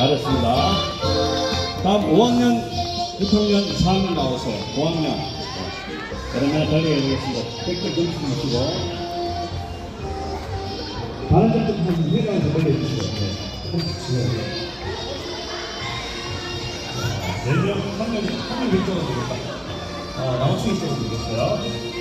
잘했습니다. 다음 5학년, 6학년, 4학년 나오세요. 5학년. 그러면 자리에 해보겠습니다. 빽빽 던지시고. 다른 점도 한번 회장에서 걸려주시고. 네. 네명 3명, 3명 결정은 되겠다. 어, 나머지 있어도 되겠어요.